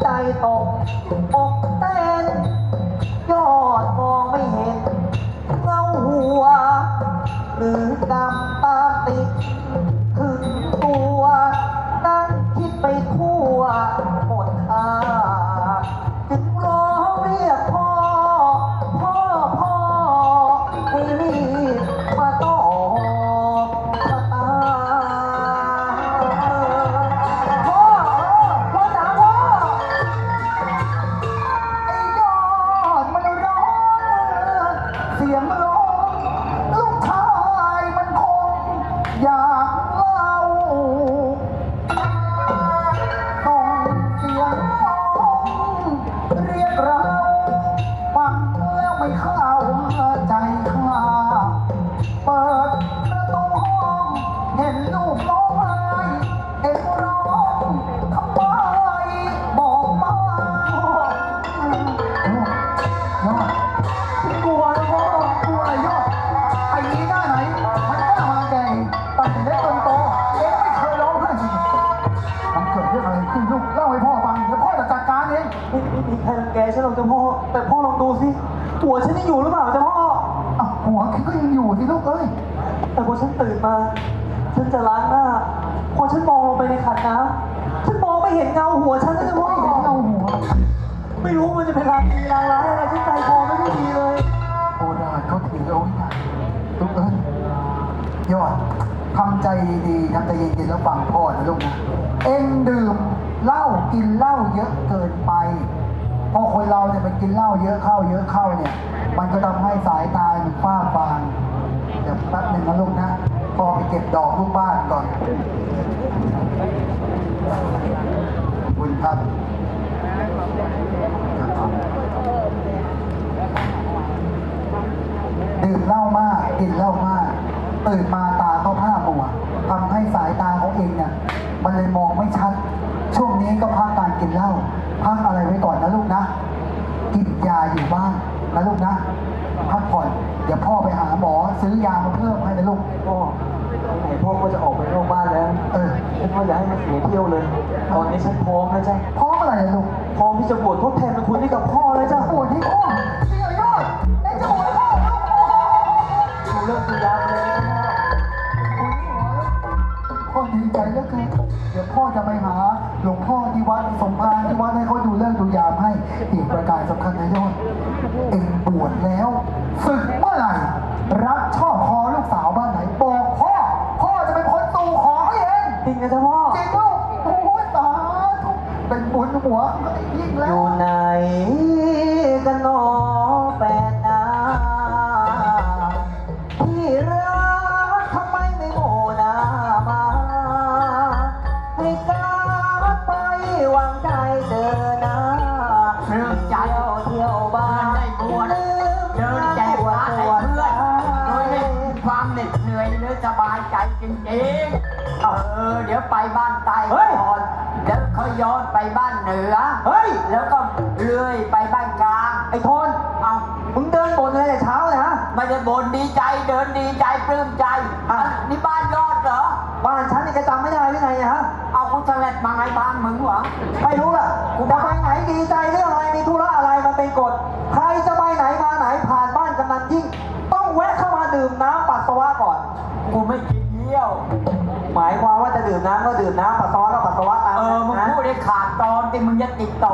ใจตกอกเต้น ยอดมองไม่เห็นเงาหัว หรือกำปาติ อยา ม่ไม่มีใครรังแกฉันหรอกจ้ะพ่อ แต่พ่อลองดูสิหัวฉันยังอยู่หรือเปล่าจ้ะพ่ออะหัวก็ยังอยู่ที่ลูกเอ้ย แต่พอฉันตื่นมา ฉันจะล้างหน้า พอฉันมองลงไปในขันน้ำฉันมองไม่เห็นเงาหัวฉันนะจ้ะพ่อไม่เห็นเงาหัว ไม่รู้มันจะเป็นรางดีรางร้ายอะไรฉันใจคอไม่ค่อยดีเลยโบราณเขาถือเอาไว้นะลูกเอ้ยยอดทำใจดีๆทำใจเย็นๆแล้วฟังพ่อนะลูกนะ เอ็งดื่ม เหล้ากินเหล้าเยอะเกินไปพอคนเราเนี่ยมันกินเหล้าเยอะเข้าเยอะเข้าเนี่ย มันก็ทำให้สายตามันฟ้าฟางเดี๋ยวแป๊บหนึ่งนะลูกนะพอไปเก็บดอกลูกบ้านก่อนคุณครับดื่มเหล้ามากกินเหล้ามากตื่นมาตาก็ผ้ามัวทำให้สายตาของเองเนี่ยมันเลยมองไม่ชัด ช่วงนี้ก็พักการกินเหล้าพักอะไรไว้ก่อนนะลูกนะกินยาอยู่บ้านนะลูกนะพักผ่อนเดี๋ยวพ่อไปหาหมอซื้อยามาเพิ่มให้นะลูกพ่อไหนพ่อก็จะออกไปนอกบ้านแล้ว เออฉันว่าอย่าให้มันเสียเที่ยวเลย ตอนนี้ฉันพร้อมแล้วจ้ะพร้อมอะไรนะลูกพร้อมที่จะบวชทดแทนเป็นคุณให้กับ ดีใจเหลือเกินเดี๋ยวพ่อจะไปหาหลวงพ่อที่วัดสมภารที่วัดให้เขาดูเรื่องดูยามให้อีกประการสำคัญนะยอดเอ็งบวชแล้วศึกเมื่อไหร่รักชอบพอลูกสาวบ้านไหนบอกพ่อ พ่อจะเป็นคนตู่ขอให้เองจริงนะจ๊ะพ่อจริงลูกโอ้ยสาธุเป็นบุญหัวยิ่งอแล้วยู่ไหนกันหนอแสบายใจจริงๆ เออ เดี๋ยวไปบ้านใต้เฮ้ย ก่อนเดี๋ยวเขาย้อนไปบ้านเหนือ เฮ้ย แล้วก็เลื่อยไปบ้านกลาง ไอ้ทนเอามึงเดินบนเลยแต่เช้าเลยฮะ ไม่ได้บ่นดีใจเดินดีใจปลื้มใจอะนี่บ้านยอดเหรอ บ้านฉันนี่จะจำไม่ได้หรือไงเนี่ยฮะ เอาคุณเสล็ดมาไงบ้านมึงเหรอไม่รู้ล่ะกูจะไปไหนดีใจเรื่องอะไรมีธุระอะไรมันเป็นกฎ ใครจะไปไหนมาไหนผ่านบ้านกำนันยิ่ง ต้องแวะเข้ามาดื่มน้ำปัสสาวะ กูไม่กินเยี่ยว หมายความว่าจะดื่มน้ำก็ดื่มน้ำปัสสาวะก็ปัสสาวะตามเออ มึงนะพูดได้ขาดตอนที่มึงจะติดต่อ